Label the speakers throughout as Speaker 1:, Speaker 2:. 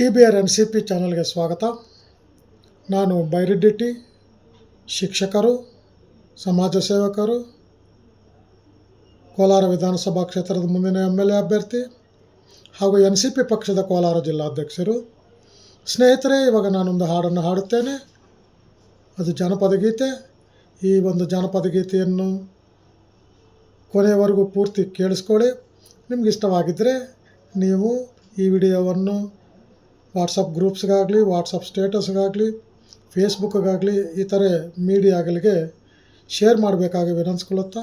Speaker 1: T B R N C P ಚಾನಲ್ಗೆ ಸ್ವಾಗತ. ನಾನು ಬೈರೆಡ್ಡಿ ಶಿಕ್ಷಕರು, ಸಮಾಜ ಸೇವಕರು, ಕೋಲಾರ ವಿಧಾನಸಭಾ ಕ್ಷೇತ್ರದ ಮುಂದಿನ ಎಂ ಎಲ್ ಎ ಅಭ್ಯರ್ಥಿ ಹಾಗೂ ಎನ್ ಸಿ ಪಿ ಪಕ್ಷದ ಕೋಲಾರ ಜಿಲ್ಲಾಧ್ಯಕ್ಷರು. ಸ್ನೇಹಿತರೆ, ಇವಾಗ ನಾನೊಂದು ಹಾಡನ್ನು ಹಾಡುತ್ತೇನೆ. ಅದು ಜನಪದ ಗೀತೆ. ಈ ಒಂದು ಜನಪದ ಗೀತೆಯನ್ನು ಕೊನೆಯವರೆಗೂ ಪೂರ್ತಿ ಕೇಳಿಸ್ಕೊಳ್ಳಿ. ನಿಮ್ಗೆ ಇಷ್ಟವಾಗಿದ್ದರೆ ನೀವು ಈ ವಿಡಿಯೋವನ್ನು ವಾಟ್ಸಪ್ ಗ್ರೂಪ್ಸ್ಗಾಗಲಿ, ವಾಟ್ಸಪ್ ಸ್ಟೇಟಸ್ಗಾಗಲಿ, ಫೇಸ್ಬುಕ್ಗಾಗಲಿ ಈ ಥರ ಮೀಡಿಯಾಗಳಿಗೆ ಶೇರ್ ಮಾಡಬೇಕಾಗಿ ವಿನಂತಿಸ್ಕೊಳ್ಳುತ್ತಾ,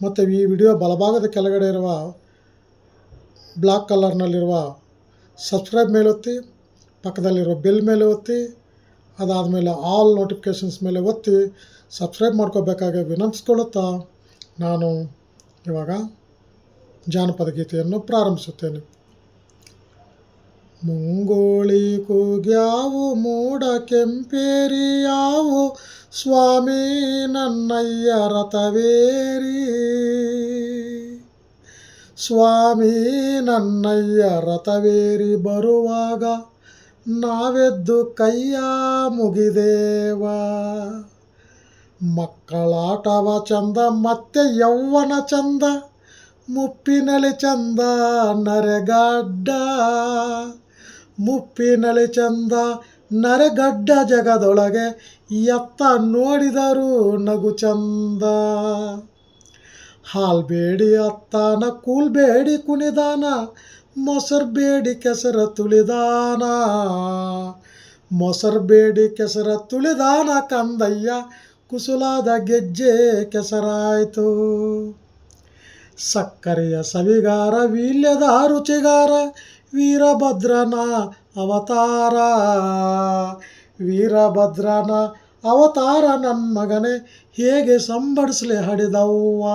Speaker 1: ಮತ್ತು ಈ ವಿಡಿಯೋ ಬಲಭಾಗದ ಕೆಳಗಡೆ ಇರುವ ಬ್ಲ್ಯಾಕ್ ಕಲರ್ನಲ್ಲಿರುವ ಸಬ್ಸ್ಕ್ರೈಬ್ ಮೇಲೆ ಒತ್ತಿ ಪಕ್ಕದಲ್ಲಿರುವ ಬೆಲ್ ಮೇಲೆ ಒತ್ತಿ ಅದಾದಮೇಲೆ ಆಲ್ ನೋಟಿಫಿಕೇಷನ್ಸ್ ಮೇಲೆ ಒತ್ತಿ ಸಬ್ಸ್ಕ್ರೈಬ್ ಮಾಡ್ಕೋಬೇಕಾಗಿ ವಿನಂತಿಸ್ಕೊಳ್ಳುತ್ತಾ, ನಾನು ಇವಾಗ ಜಾನಪದ ಗೀತೆಯನ್ನು ಪ್ರಾರಂಭಿಸುತ್ತೇನೆ. ಮುಂಗೋಳಿ ಕೂಗ್ಯಾವು ಮೂಡ ಕೆಂಪೇರಿಯಾವು, ಸ್ವಾಮಿ ನನ್ನಯ್ಯ ರಥವೇರಿ. ಸ್ವಾಮಿ ನನ್ನಯ್ಯ ರಥವೇರಿ ಬರುವಾಗ ನಾವೆದ್ದು ಕೈಯ ಮುಗಿದೇವ. ಮಕ್ಕಳಾಟವ ಚಂದ, ಮತ್ತೆ ಯೌವನ ಚಂದ ಮುಪ್ಪಿನಲಿ ಚಂದ ನರೆಗಡ್ಡ. ಮುಪ್ಪಿನಲಿ ಚಂದ ನರೆಗಡ್ಡ ಜಗದೊಳಗೆ ಎತ್ತ ನೋಡಿದರು ನಗು ಚಂದ. ಹಾಲ್ ಬೇಡಿ ಅತ್ತಾನ, ಕೂಲ್ ಬೇಡಿ ಕುಣಿದಾನ, ಮೊಸರು ಬೇಡಿ ಕೆಸರ ತುಳಿದಾನ. ಮೊಸರು ಬೇಡಿ ಕೆಸರ ತುಳಿದಾನ ಕಂದಯ್ಯ, ಕುಸುಲಾದ ಗೆಜ್ಜೆ ಕೆಸರಾಯಿತು. ಸಕ್ಕರೆಯ ಸವಿಗಾರ ವೀಲ್ಯದ ರುಚಿಗಾರ ವೀರಭದ್ರನ ಅವತಾರ. ವೀರಭದ್ರನ ಅವತಾರ ನನ್ನ ಮಗನೇ, ಹೇಗೆ ಸಂಬಡಿಸಲಿ ಹಡಿದವ್ವ?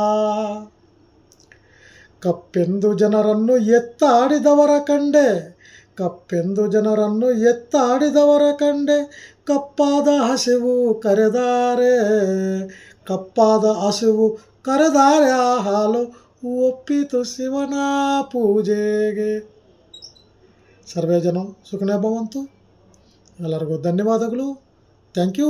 Speaker 1: ಕಪ್ಪೆಂದು ಜನರನ್ನು ಎತ್ತಾಡಿದವರ ಕಂಡೆ, ಕಪ್ಪೆಂದು ಜನರನ್ನು ಎತ್ತಾಡಿದವರ ಕಂಡೆ, ಕಪ್ಪಾದ ಹಸಿವು ಕರೆದಾರೆ. ಕಪ್ಪಾದ ಹಸಿವು ಕರೆದಾರೆ ಆ ಹಾಲು, ಒಪ್ಪಿತು ಶಿವನ ಪೂಜೆಗೆ. ಸರ್ವೇ ಜನ ಸುಖನೇ ಭವಂತು. ಎಲ್ಲರಿಗೂ ಧನ್ಯವಾದಗಳು. Thank you.